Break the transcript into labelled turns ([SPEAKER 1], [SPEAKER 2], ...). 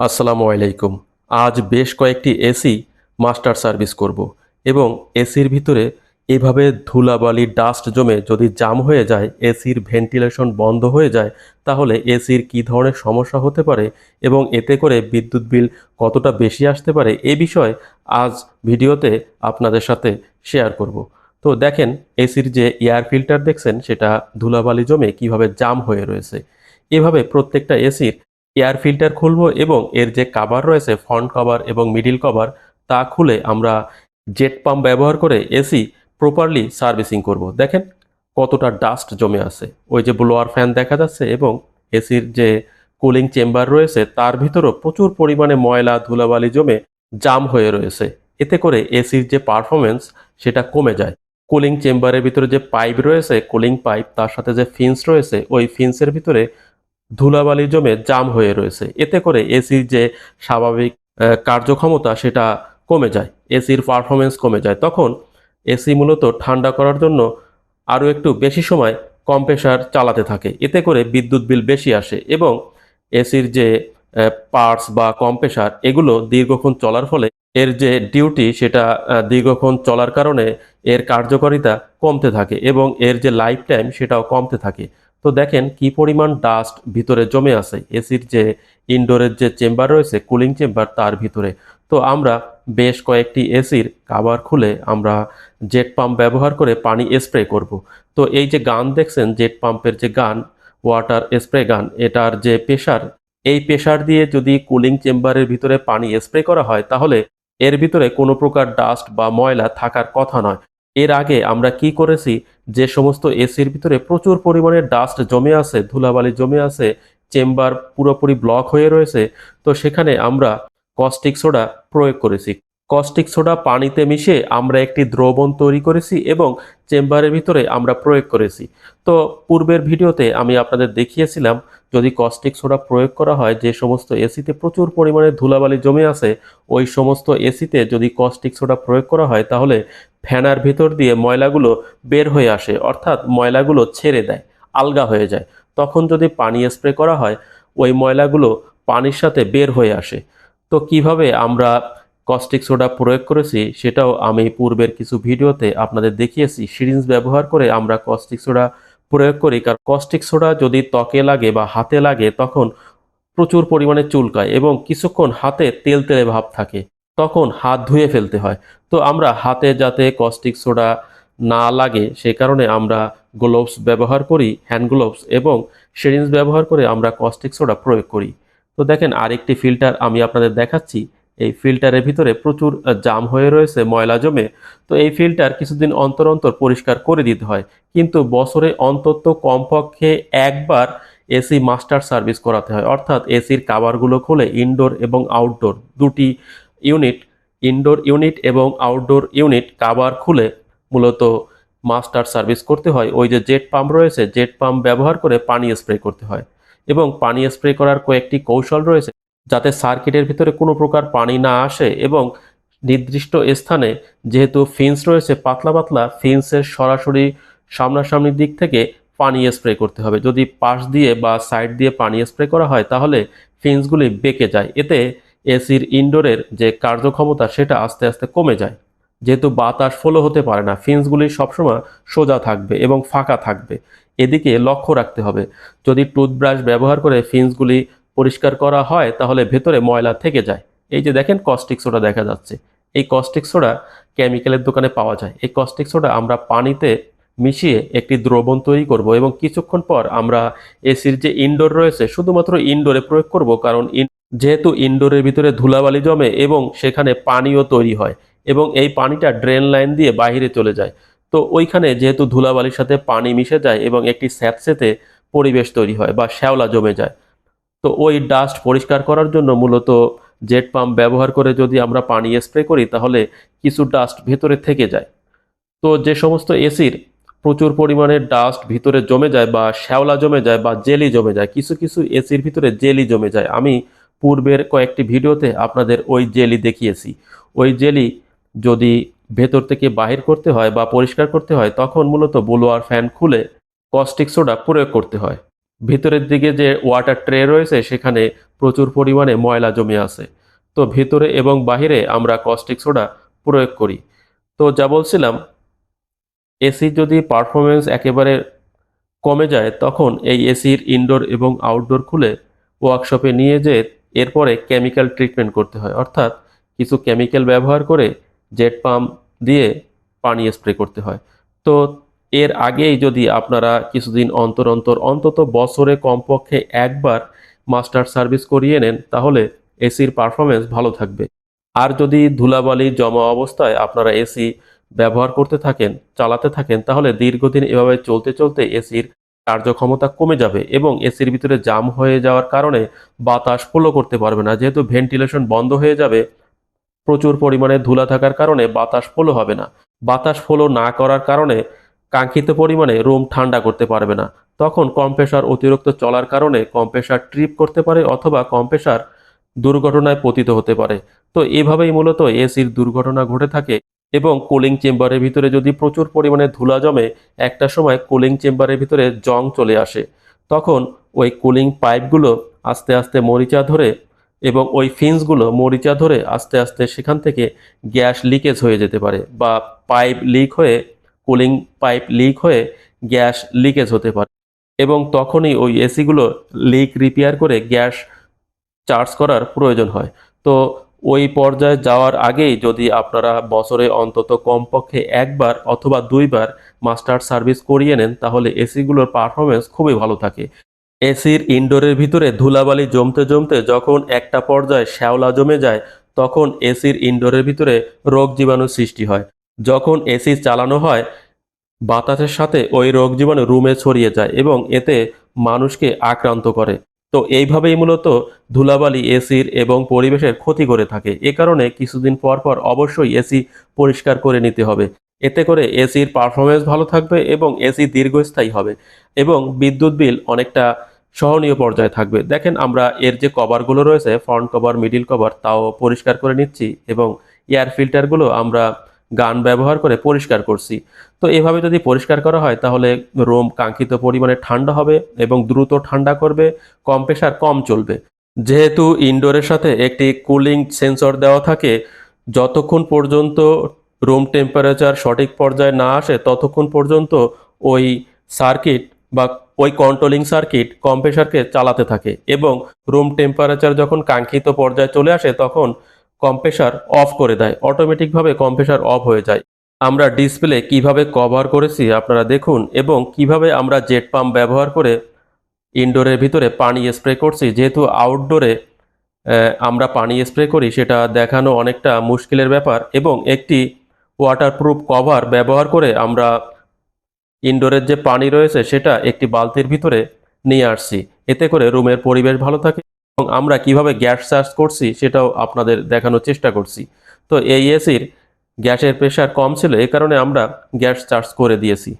[SPEAKER 1] আসসালামু আলাইকুম। আজ বেশ কয়েকটি এসি মাস্টার সার্ভিস করব এবং এসির ভিতরে এভাবে ধুলাবালি, ডাস্ট জমে যদি জাম হয়ে যায়, এসির ভেন্টিলেশন বন্ধ হয়ে যায়, তাহলে এসির কী ধরনের সমস্যা হতে পারে এবং এতে করে বিদ্যুৎ বিল কতটা বেশি আসতে পারে এ বিষয়ে আজ ভিডিওতে আপনাদের সাথে শেয়ার করব। তো দেখেন, এসির যে এয়ার ফিল্টার দেখছেন, সেটা ধুলাবালি জমে কীভাবে জাম হয়ে রয়েছে। এভাবে প্রত্যেকটা এসির এয়ার ফিল্টার খুলবো এবং এর যে কাভার রয়েছে ফ্রন্ট কভার এবং মিডিল কভার তা খুলে আমরা জেট পাম্প ব্যবহার করে এসি প্রপারলি সার্ভিসিং করব। দেখেন কতটা ডাস্ট জমে আছে। ওই যে ব্লোয়ার ফ্যান দেখা যাচ্ছে এবং এসির যে কুলিং চেম্বার রয়েছে, তার ভিতরেও প্রচুর পরিমাণে ময়লা, ধুলাবালি জমে জাম হয়ে রয়েছে। এতে করে এসির যে পারফরমেন্স সেটা কমে যায়। কুলিং চেম্বারের ভিতরে যে পাইপ রয়েছে কুলিং পাইপ তার সাথে যে ফিন্স রয়েছে, ওই ফিন্সের ভিতরে ধুলাবালি জমে জাম হয়ে রয়েছে। এতে করে এসির যে স্বাভাবিক কার্যক্ষমতা সেটা কমে যায় এসির পারফরমেন্স কমে যায়। তখন এসি মূলত ঠান্ডা করার জন্য আরও একটু বেশি সময় কম্প্রেসার চালাতে থাকে। এতে করে বিদ্যুৎ বিল বেশি আসে এবং এসির যে পার্টস বা কম্প্রেসার এগুলো দীর্ঘক্ষণ চলার ফলে এর যে ডিউটি সেটা দীর্ঘক্ষণ চলার কারণে এর কার্যকারিতা কমতে থাকে এবং এর যে লাইফ টাইম সেটাও কমতে থাকে। তো দেখেন কি পরিমাণ ডাস্ট ভিতরে জমে আছে। এসির যে ইনডোরের যে চেম্বার রয়েছে কুলিং চেম্বার তার ভিতরে। তো আমরা বেশ কয়েকটি এসির কাভার খুলে আমরা জেট পাম্প ব্যবহার করে পানি স্প্রে করব। তো এই যে গান দেখছেন জেট পাম্পের যে গান ওয়াটার স্প্রে গান, এটার যে প্রেশার এই প্রেশার দিয়ে যদি কুলিং চেম্বারের ভিতরে পানি স্প্রে করা হয়, তাহলে এর ভিতরে কোনো প্রকার ডাস্ট বা ময়লা থাকার কথা নয়। এর আগে আমরা কি করেছি? যে সমস্ত এসির ভিতরে প্রচুর পরিমাণে ডাস্ট জমে আছে, ধুলাবালি জমে আছে চেম্বার পুরোপুরি ব্লক হয়ে রয়েছে, তো সেখানে আমরা কস্টিক সোডা প্রয়োগ করেছি। কস্টিক সোডা পানিতে মিশে আমরা একটি দ্রবণ তৈরি করেছি এবং চেম্বারের ভিতরে আমরা প্রয়োগ করেছি। তো পূর্বের ভিডিওতে আমি আপনাদের দেখিয়েছিলাম যদি কস্টিক সোডা প্রয়োগ করা হয়, যে সমস্ত এসিতে প্রচুর পরিমাণে ধুলাবালি জমে আছে, ওই সমস্ত এসিতে যদি কস্টিক সোডা প্রয়োগ করা হয়, তাহলে ফ্যানার ভিতর দিয়ে ময়লাগুলো বের হয়ে আসে, অর্থাৎ ময়লাগুলো ছেড়ে দেয়, আলগা হয়ে যায়। তখন যদি পানি স্প্রে করা হয়, ওই ময়লাগুলো পানির সাথে বের হয়ে আসে। তো কীভাবে আমরা কস্টিক সোডা প্রয়োগ করেছি, সেটাও আমি পূর্বের কিছু ভিডিওতে আপনাদের দেখিয়েছি। সিরিঞ্জ ব্যবহার করে আমরা কস্টিক সোডা প্রয়োগ করি, কারণ কস্টিক সোডা যদি ত্বকে লাগে বা হাতে লাগে, তখন প্রচুর পরিমাণে চুলকায় এবং কিছুক্ষণ হাতে তেল তেলে ভাব থাকে, তখন হাত ধুয়ে ফেলতে হয়। তো আমরা হাতে যাতে কস্টিক সোডা না লাগে, সে কারণে আমরা গ্লোভস ব্যবহার করি হ্যান্ড গ্লোভস এবং সিরিঞ্জ ব্যবহার করে আমরা কস্টিক সোডা প্রয়োগ করি। তো দেখেন আরেকটি ফিল্টার আমি আপনাদের দেখাচ্ছি। এই ফিল্টারের ভিতরে প্রচুর জাম হয়ে রয়েছে, ময়লা জমে। তো এই ফিল্টার কিছুদিন অন্তর অন্তর পরিষ্কার করে দিতে হয়। কিন্তু বছরে অন্তত কমপক্ষে একবার এসি মাস্টার সার্ভিস করাতে হয়। অর্থাৎ এসির কাভারগুলো খুলে ইনডোর এবং আউটডোর দুটি ইউনিট ইনডোর ইউনিট এবং আউটডোর ইউনিট কাভার খুলে মূলত মাস্টার সার্ভিস করতে হয়। ওই যে জেট পাম্প রয়েছে জেট পাম্প ব্যবহার করে পানি স্প্রে করতে হয়। এবং পানি স্প্রে করার কয়েকটি কৌশল রয়েছে। যাতে সার্কিটের ভিতরে কোনো প্রকার পানি না আসে এবং নির্দিষ্ট স্থানে যেহেতু ফিন্স রয়েছে, পাতলা পাতলা ফিন্সের সরাসরি সামনাসামনি দিক থেকে পানি স্প্রে করতে হবে। যদি পাশ দিয়ে বা সাইড দিয়ে পানি স্প্রে করা হয়, তাহলে ফিন্সগুলি বেঁকে যায়। এতে এসির ইনডোরের যে কার্যক্ষমতা, সেটা আস্তে আস্তে কমে যায়। যেহেতু বাতাস ফলো হতে পারে না ফিন্সগুলি সবসময় সোজা থাকবে এবং ফাঁকা থাকবে। এদিকে লক্ষ্য রাখতে হবে, যদি টুথব্রাশ ব্যবহার করে ফিন্সগুলি পরিষ্কার করা হয়, তাহলে ভেতরে ময়লা থেকে যায়। এই যে দেখেন কস্টিক সোডা দেখা যাচ্ছে। এই কস্টিক সোডা কেমিক্যালের দোকানে পাওয়া যায়। এই কস্টিক সোডা আমরা পানিতে মিশিয়ে একটি দ্রবণ তৈরি করব এবং কিছুক্ষণ পর আমরা এসির যে ইনডোর রয়েছে, শুধুমাত্র ইনডোরে প্রয়োগ করব কারণ যেহেতু ইনডোরের ভিতরে ধুলাবালি জমে এবং সেখানে পানিও তৈরি হয় এবং এই পানিটা ড্রেন লাইন দিয়ে বাইরে চলে যায়। তো ওইখানে যেহেতু ধুলাবালির সাথে পানি মিশে যায় এবং একটি স্যাঁতসেঁতে পরিবেশ তৈরি হয় বা শ্যাওলা জমে যায়। তো ওই ডাস্ট পরিষ্কার করার জন্য মূলত জেট পাম্প ব্যবহার করে যদি আমরা পানি স্প্রে করি, তাহলে কিছু ডাস্ট ভেতরে থেকে যায়। তো যে সমস্ত এসির প্রচুর পরিমাণে ডাস্ট ভিতরে জমে যায় বা শ্যাওলা জমে যায় বা জেলি জমে যায়, কিছু কিছু এসির ভিতরে জেলি জমে যায়। আমি পূর্বের কয়েকটি ভিডিওতে আপনাদের ওই জেলি দেখিয়েছি। ওই জেলি যদি ভেতর থেকে বাহির করতে হয় বা পরিষ্কার করতে হয়, তখন মূলত ব্লোয়ার ফ্যান খুলে কস্টিক সোডা প্রয়োগ করতে হয়। ভিতরের দিকে যে ওয়াটার ট্রে রয়েছে, সেখানে প্রচুর পরিমাণে ময়লা জমে আছে। তো ভিতরে এবং বাহিরে আমরা কস্টিক সোডা প্রয়োগ করি। তো যা বলছিলাম এসি যদি পারফরমেন্স একেবারে কমে যায়, তখন এই এসির ইনডোর এবং আউটডোর খুলে ওয়ার্কশপে নিয়ে যেয়ে এরপরে কেমিক্যাল ট্রিটমেন্ট করতে হয়। অর্থাৎ কিছু কেমিক্যাল ব্যবহার করে জেট পাম্প দিয়ে পানি স্প্রে করতে হয়। তো এর আগেই যদি আপনারা কিছুদিন অন্তর অন্তর, অন্তত বছরে কমপক্ষে একবার মাস্টার সার্ভিস করিয়ে নেন, তাহলে এসির পারফরমেন্স ভালো থাকবে। আর যদি ধুলাবালি, জমা অবস্থায় আপনারা এসি ব্যবহার করতে থাকেন, চালাতে থাকেন, তাহলে দীর্ঘদিন এভাবে চলতে চলতে এসির কার্যক্ষমতা কমে যাবে এবং এসির ভিতরে জাম হয়ে যাওয়ার কারণে বাতাস ফ্লো করতে পারবে না। যেহেতু ভেন্টিলেশন বন্ধ হয়ে যাবে, প্রচুর পরিমাণে ধুলা থাকার কারণে বাতাস ফ্লো হবে না। বাতাস ফ্লো না করার কারণে কাঙ্ক্ষিত পরিমাণে রুম ঠান্ডা করতে পারবে না। তখন কম্প্রেসার অতিরিক্ত চলার কারণে কম্প্রেসার ট্রিপ করতে পারে অথবা কম্প্রেসার দুর্ঘটনায় পতিত হতে পারে। তো এভাবেই মূলত এসির দুর্ঘটনা ঘটে থাকে এবং কুলিং চেম্বারের ভিতরে যদি প্রচুর পরিমাণে ধুলা জমে, একটা সময় কুলিং চেম্বারের ভিতরে জং চলে আসে। তখন ওই কুলিং পাইপগুলো আস্তে আস্তে মরিচা ধরে এবং ওই ফিন্সগুলো মরিচা ধরে আস্তে আস্তে সেখান থেকে গ্যাস লিকেজ হয়ে যেতে পারে বা পাইপ লিক হয়ে কুলিং পাইপ লিক হয়ে গ্যাস লিকেজ হতে পারে এবং তখনই ওই এসিগুলো লিক রিপেয়ার করে গ্যাস চার্জ করার প্রয়োজন হয়। তো ওই পর্যায়ে যাওয়ার আগেই যদি আপনারা বছরে অন্তত কমপক্ষে একবার অথবা দুইবার মাস্টার সার্ভিস করিয়ে নেন, তাহলে এসিগুলোর পারফরমেন্স খুবই ভালো থাকে। এসির ইনডোরের ভিতরে ধুলাবালি জমতে জমতে যখন একটা পর্যায়ে শ্যাওলা জমে যায়, তখন এসির ইনডোরের ভিতরে রোগ জীবাণু সৃষ্টি হয়। যখন এসি চালানো হয়, বাতাসের সাথে ওই রোগ জীবাণু রুমে ছড়িয়ে যায় এবং এতে মানুষকে আক্রান্ত করে। তো এইভাবেই মূলত ধুলাবালি এসির এবং পরিবেশের ক্ষতি করে থাকে। এ কারণে কিছুদিন পর পর অবশ্যই এসি পরিষ্কার করে নিতে হবে। এতে করে এসির পারফরমেন্স ভালো থাকবে এবং এসি দীর্ঘস্থায়ী হবে এবং বিদ্যুৎ বিল অনেকটা সহনীয় পর্যায়ে থাকবে। দেখেন আমরা এর যে কভারগুলো রয়েছে ফ্রন্ট কভার মিডিল কভার তাও পরিষ্কার করে নিচ্ছি এবং এয়ার ফিল্টারগুলো আমরা গান ব্যবহার করে পরিষ্কার করছি। তো এভাবে যদি পরিষ্কার করা হয়, তাহলে রোম কাঙ্ক্ষিত পরিমাণে ঠান্ডা হবে এবং দ্রুত ঠান্ডা করবে কম্প্রেসার কম চলবে। যেহেতু ইনডোরের সাথে একটি কুলিং সেন্সর দেওয়া থাকে, যতক্ষণ পর্যন্ত রুম টেম্পারেচার সঠিক পর্যায়ে না আসে, ততক্ষণ পর্যন্ত ওই সার্কিট বা ওই কন্ট্রোলিং সার্কিট কম্প্রেসারকে চালাতে থাকে এবং রুম টেম্পারেচার যখন কাঙ্ক্ষিত পর্যায়ে চলে আসে, তখন কম্প্রেসার অফ করে দেয়। অটোমেটিকভাবে কম্প্রেসার অফ হয়ে যায়। আমরা ডিসপ্লে কীভাবে কভার করেছি আপনারা দেখুন এবং কীভাবে আমরা জেট পাম্প ব্যবহার করে ইনডোরের ভিতরে পানি স্প্রে করছি। যেহেতু আউটডোরে আমরা পানি স্প্রে করি, সেটা দেখানো অনেকটা মুশকিলের ব্যাপার এবং একটি ওয়াটারপ্রুফ কভার ব্যবহার করে আমরা ইনডোরের যে পানি রয়েছে, সেটা একটি বালতির ভিতরে নিয়ে আসছি। এতে করে রুমের পরিবেশ ভালো থাকে। এবং আমরা কীভাবে গ্যাস চার্জ করছি সেটাও আপনাদের দেখানোর চেষ্টা করছি। তো এই এসির গ্যাসের প্রেশার কম ছিল, এ কারণে আমরা গ্যাস চার্জ করে দিয়েছি।